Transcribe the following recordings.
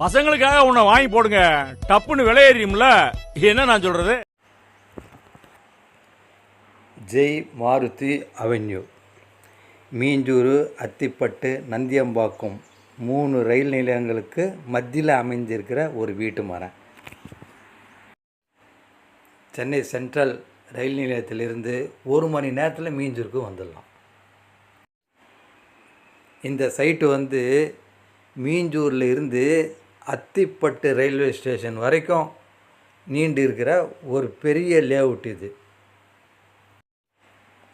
பசங்களுக்காக உன்னை வாங்கி போடுங்க. டப்புன்னு விளையேறியும்ல என்ன நான் சொல்றது? ஜெய் மாருதி அவென்யூ. மீஞ்சூரு அத்திப்பட்டு நந்தியம்பாக்கம் மூணு ரயில் நிலையங்களுக்கு மத்தியில் அமைஞ்சிருக்கிற ஒரு வீட்டு மரம் சென்னை சென்ட்ரல் ரயில் நிலையத்திலிருந்து ஒரு மணி நேரத்தில் மீஞ்சூருக்கு வந்துடலாம். இந்த சைட்டு வந்து மீஞ்சூரில் இருந்து அத்திப்பட்டு ரயில்வே ஸ்டேஷன் வரைக்கும் நீண்டு இருக்கிற ஒரு பெரிய லேஅவுட் இது.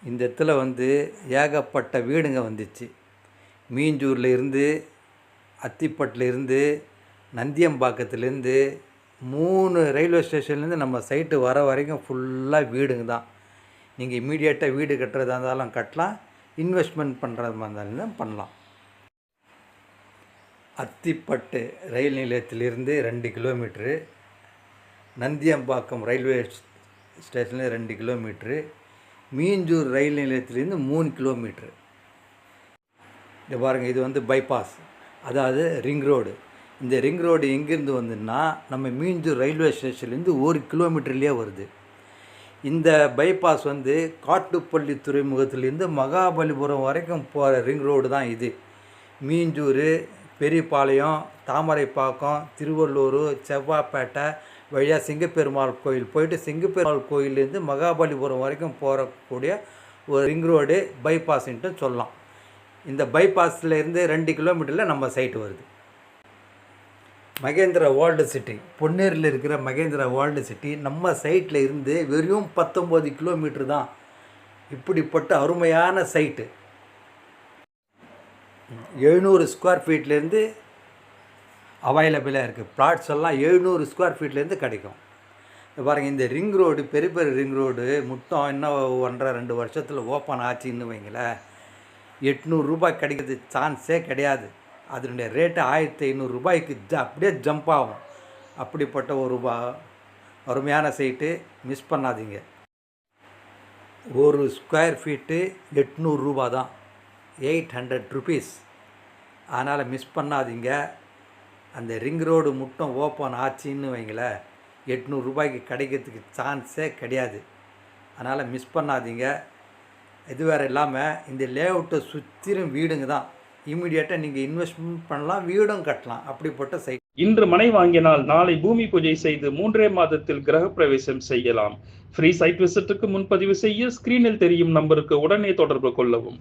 இந்த இடத்துல வந்து ஏகப்பட்ட வீடுங்க வந்துச்சு. மீஞ்சூரில் இருந்து அத்திப்பட்டில் இருந்து நந்தியம்பாக்கத்துலேருந்து மூணு ரயில்வே ஸ்டேஷன்லேருந்து நம்ம சைட்டு வர வரைக்கும் ஃபுல்லாக வீடுங்க தான். நீங்கள் இமீடியட்டாக வீடு கட்டுறதா இருந்தாலும் கட்டலாம் இன்வெஸ்ட்மெண்ட் பண்ணுறதா இருந்தாலும் பண்ணலாம். அத்திப்பட்டு ரயில் நிலையத்திலிருந்து ரெண்டு கிலோமீட்ரு நந்தியம்பாக்கம் ரயில்வே ஸ்டேஷன்லேருந்து ரெண்டு கிலோமீட்ரு மீஞ்சூர் ரயில் நிலையத்திலேருந்து மூணு கிலோமீட்ரு. இது பாருங்கள் இது வந்து பைபாஸ். அதாவது ரிங் ரோடு. இந்த ரிங் ரோடு எங்கேருந்து வந்துன்னா நம்ம மீஞ்சூர் ரயில்வே ஸ்டேஷன்லேருந்து ஒரு கிலோமீட்டர்லேயே வருது. இந்த பைபாஸ் வந்து காட்டுப்பள்ளி துறைமுகத்துலேருந்து மகாபலிபுரம் வரைக்கும் போகிற ரிங் ரோடு தான் இது. மீஞ்சூர் பெரியபாளையம் தாமரைப்பாக்கம் திருவள்ளூர் செவ்வாப்பேட்டை வழியாக சிங்கப்பெருமாள் கோயில். போயிட்டு சிங்கப்பெருமாள் கோயிலேருந்து மகாபலிபுரம் வரைக்கும் போகக்கூடிய ஒரு ரிங் ரோடு பைபாஸ்ன்ட்டு சொல்லலாம். இந்த பைபாஸில் இருந்து ரெண்டு கிலோமீட்டரில் நம்ம சைட்டு வருது. மகேந்திரா வேர்ல்டு சிட்டி பொன்னேரியில் இருக்கிற மகேந்திரா வேர்ல்டு சிட்டி நம்ம சைட்டில் இருந்து வெறும் பத்தொம்போது கிலோமீட்டர் தான். இப்படிப்பட்ட அருமையான சைட்டு. எழுநூறு ஸ்கொயர் ஃபீட்லேருந்து அவைலபிளாக இருக்குது ப்ளாட்ஸ் எல்லாம் எழுநூறு ஸ்கொயர் ஃபீட்லேருந்து கிடைக்கும். பாருங்கள் இந்த ரிங் ரோடு பெரிய பெரிய ரிங் ரோடு மொத்தம் இன்னும் ஒன்றரை ரெண்டு வருஷத்தில் ஓப்பன் ஆச்சுன்னு வைங்களேன். எட்நூறுரூபா கிடைக்கிறது சான்ஸே கிடையாது. அதனுடைய ரேட்டு ஆயிரத்தி ஐநூறுரூபாய்க்கு ஜ அப்படியே ஜம்ப் ஆகும். அப்படிப்பட்ட ஒரு அருமையான சைட்டு மிஸ் பண்ணாதீங்க. ஒரு ஸ்கொயர் ஃபீட்டு எட்நூறுரூபா தான். Eight hundred rupees. அதனால் மிஸ் பண்ணாதீங்க. அந்த ரிங் ரோடு மட்டும் ஓப்பன் ஆச்சுன்னு வைங்களேன். எட்நூறுரூபாய்க்கு கிடைக்கிறதுக்கு சான்ஸே கிடையாது. அதனால் மிஸ் பண்ணாதீங்க. இது வேறு இல்லாமல் இந்த லேஅவுட்டை சுற்றிலும் வீடுங்க தான். இம்மிடியேட்டாக நீங்கள் இன்வெஸ்ட்மெண்ட் பண்ணலாம் வீடும் கட்டலாம். அப்படிப்பட்ட சைட் இன்று மனை வாங்கினால் நாளை பூமி பூஜை செய்து மூன்றே மாதத்தில் கிரகப்பிரவேசம் செய்யலாம். ஃப்ரீ சைட் விசிட்டுக்கு முன்பதிவு செய்ய ஸ்கிரீனில் தெரியும் நம்பருக்கு உடனே தொடர்பு கொள்ளவும்.